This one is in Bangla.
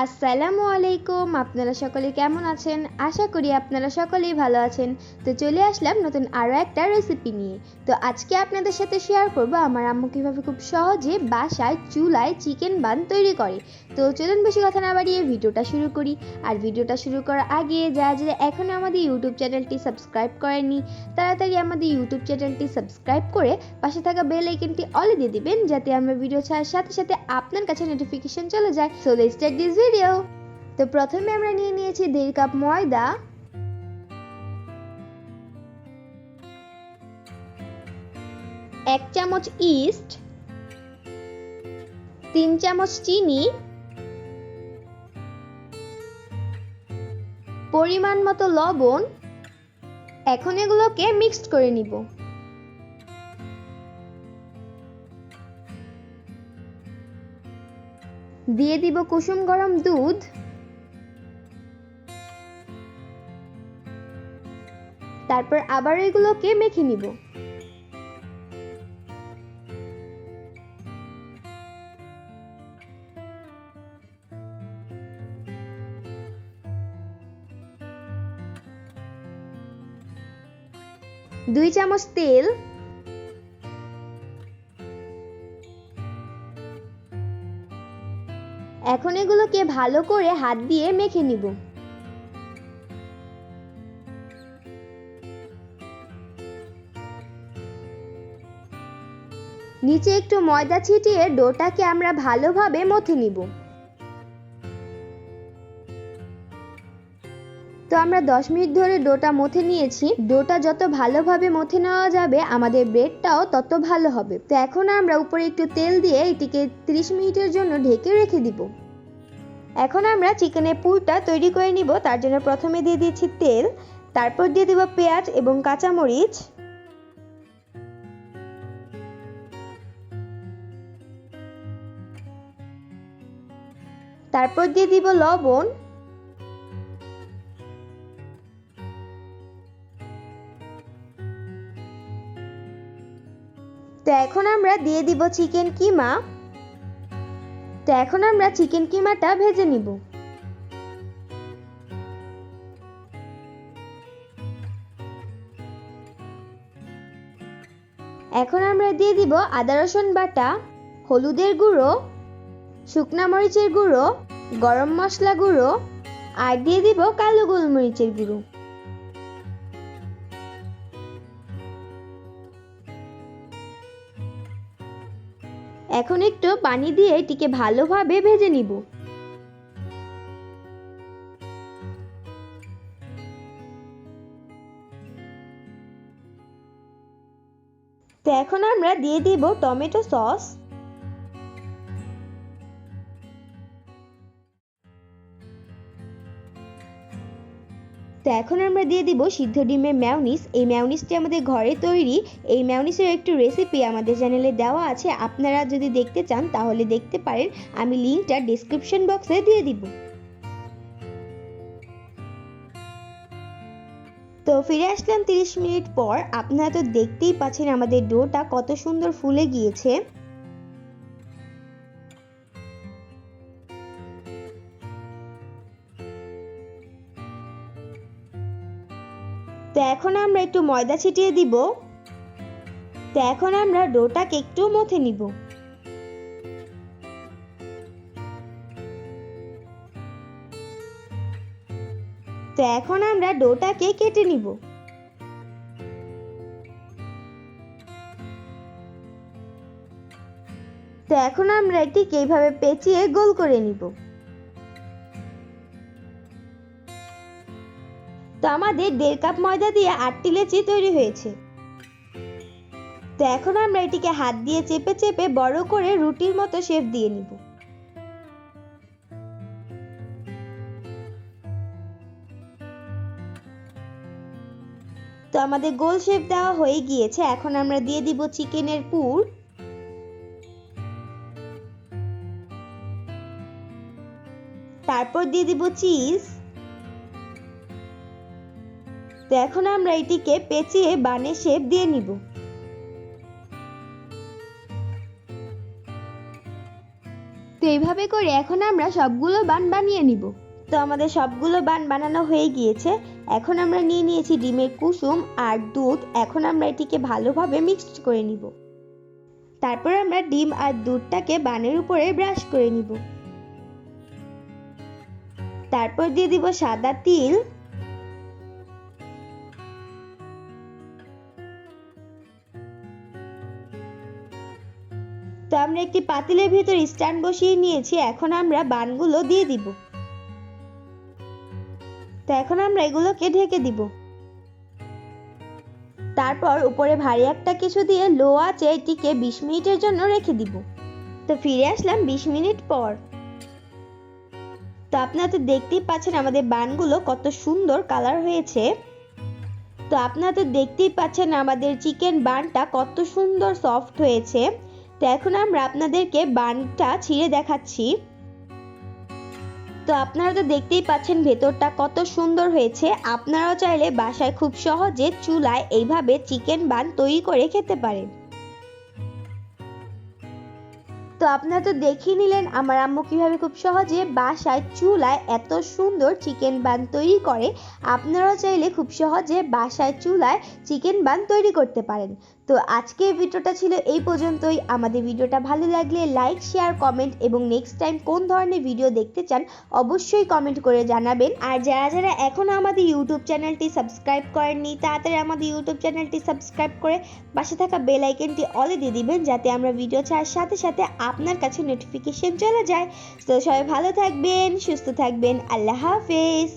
আসসালামু আলাইকুম, আপনারা সকলে কেমন আছেন? আশা করি আপনারা সকলেই ভালো আছেন। তো চলে আসলাম নতুন আরও একটা রেসিপি নিয়ে। তো আজকে আপনাদের সাথে শেয়ার করব আমার আম্মু কীভাবে খুব সহজে বাসায় চুলায় চিকেন বান তৈরি করে। তো চলুন বেশি কথা না বাড়িয়ে ভিডিওটা শুরু করি। আর ভিডিওটা শুরু করার আগে যারা যারা এখনও আমাদের ইউটিউব চ্যানেলটি সাবস্ক্রাইব করেনি তাড়াতাড়ি আমাদের ইউটিউব চ্যানেলটি সাবস্ক্রাইব করে পাশে থাকা বেল আইকনটি অলে দিয়ে দিবেন, যাতে আমরা ভিডিও ছাড়ার সাথে সাথে আপনার কাছে নোটিফিকেশন চলে যায়। So let's take this video তো প্রথমে আমরা নিয়ে নিয়েছি দেড় কাপ ময়দা। এক চামচ ইস্ট। তিন চামচ চিনি। পরিমাণ মতো লবণ। এখন এগুলোকে মিক্সড করে নিব। দিয়ে দিব কুসুম গরম দুধ। তারপর আবার এগুলোকে মেখে নিব। দুই চামচ তেল এখন এগুলোকে ভালো করে হাত দিয়ে মেখে নিব। নিচে একটু ময়দা ছিটিয়ে ডোটাকে আমরা ভালোভাবে মথে নিব। তো আমরা দশ মিনিট ধরে ডোটা মথে নিয়েছি। ডোটা যত ভালোভাবে মথে নেওয়া যাবে, আমাদের ব্রেডটাও তত ভালো হবে। তো এখন আমরা উপরে একটু তেল দিয়ে এটিকে 30 মিনিটের জন্য ঢেকে রেখে দিব। এখন আমরা চিকেনের পুরটা তৈরি করে নিব। তার জন্য প্রথমে দিয়ে দিয়েছি তেল, তারপর দিয়ে দিব পেঁয়াজ এবং কাঁচামরিচ। তারপর দিয়ে দিব লবণ। তো এখন আমরা দিয়ে দিব চিকেন কিমা। তো এখন আমরা চিকেন কিমাটা ভেজে নিব। এখন আমরা দিয়ে দিব আদা, রসুন বাটা, হলুদের গুঁড়ো, শুকনা মরিচের গুঁড়ো, গরম মশলা গুঁড়ো, আর দিয়ে দিব কালো গোলমরিচের গুঁড়ো। এখন একটু পানি দিয়ে এটিকে ভালোভাবে ভেজে নিব। তো এখন আমরা দিয়ে দিব টমেটো সস। তো এখন আমরা দিয়ে দিব সিদ্ধ ডিমের ম্যাওনিস এই ম্যাওনিসটি আমাদের ঘরে তৈরি। এই ম্যাওনিসের একটু রেসিপি আমাদের চ্যানেলে দেওয়া আছে। আপনারা যদি দেখতে চান, তাহলে দেখতে পারেন। আমি লিঙ্কটা ডিসক্রিপশন বক্সে দিয়ে দিব। তো ফিরে আসলাম 30 মিনিট পর। আপনারা তো দেখতেই পাচ্ছেন আমাদের ডোটা কত সুন্দর ফুলে গিয়েছে। তো এখন আমরা একটু ময়দা ছিটিয়ে দিব। তো এখন আমরা ডোটাকে একটু মথে নিব। তো এখন আমরা ডোটাকে কেটে নিব। তো এখন আমরা এটিকে এইভাবে পেঁচিয়ে গোল করে নিব। তো আমাদের দেড় কাপ ময়দা দিয়ে আটটি লেচি তৈরি হয়েছে। তো এখন আমরা এটিকে হাত দিয়ে চেপে চেপে বড় করে রুটির মতো শেপ দিয়ে নিব। তো আমাদের গোল শেপ দেওয়া হয়ে গিয়েছে, এখন আমরা দিয়ে দিব চিকেনের পুর। তারপর দিয়ে দিব চিজ। তো এখন আমরা এটিকে পেঁচিয়ে বানের শেপ দিয়ে নিব। তো এইভাবে করে এখন আমরা সবগুলো বান বানিয়ে নিব। তো আমাদের সবগুলো বান বানানো হয়ে গিয়েছে। এখন আমরা নিয়ে নিয়েছি ডিমের কুসুম আর দুধ। এখন আমরা এটিকে ভালোভাবে মিক্সড করে নিব। তারপর আমরা ডিম আর দুধটাকে বানের উপরে ব্রাশ করে নিব। তারপর দিয়ে দিব সাদা তিল। তো আমরা একটি পাতিলের ভিতর স্ট্যান্ড বসিয়ে নিয়েছি, এখন আমরা বানগুলো দিয়ে দিব। তো এখন আমরা এগুলোকে ঢেকে দিব। তারপর উপরে ভারী একটা কিছু দিয়ে লো আঁচে এটিকে বিশ মিনিটের জন্য রেখে দিব। তো ফিরে আসলাম বিশ মিনিট পর। তো আপনারা তো দেখতেই পাচ্ছেন আমাদের বানগুলো কত সুন্দর কালার হয়েছে। তো আপনারা তো দেখতেই পাচ্ছেন আমাদের চিকেন বানটা কত সুন্দর সফট হয়েছে। তো এখন আমরা আপনাদেরকে বানটা ছিঁড়ে দেখাচ্ছি। তো আপনারা তো দেখতেই পাচ্ছেন ভেতরটা কত সুন্দর হয়েছে। আপনারাও চাইলে বাসায় খুব সহজে চুলায় এইভাবে চিকেন বান তৈরি করে খেতে পারেন। তো আপনারা তো দেখিয়ে নিলেন, আমার আম্মু কীভাবে খুব সহজে বাসায় চুলায় এত সুন্দর চিকেন বান তৈরি করে। আপনারাও চাইলে খুব সহজে বাসায় চুলায় চিকেন বান তৈরি করতে পারেন। তো আজকে ভিডিওটা ছিল এই পর্যন্তই। আমাদের ভিডিওটা ভালো লাগলে লাইক শেয়ার কমেন্ট এবং নেক্সট টাইম কোন ধরনের ভিডিও দেখতে চান, অবশ্যই কমেন্ট করে জানাবেন। আর যারা যারা এখনও আমাদের ইউটিউব চ্যানেলটি সাবস্ক্রাইব করেননি, তাড়াতাড়ি আমাদের ইউটিউব চ্যানেলটি সাবস্ক্রাইব করে পাশে থাকা বেল আইকনটি অলে দিয়ে দিবেন, যাতে আমরা ভিডিও ছাড়ার সাথে সাথে আপনার কাছে নোটিফিকেশন চলে যায়। তো সবাই ভালো থাকবেন, সুস্থ থাকবেন, আল্লাহ হাফেজ।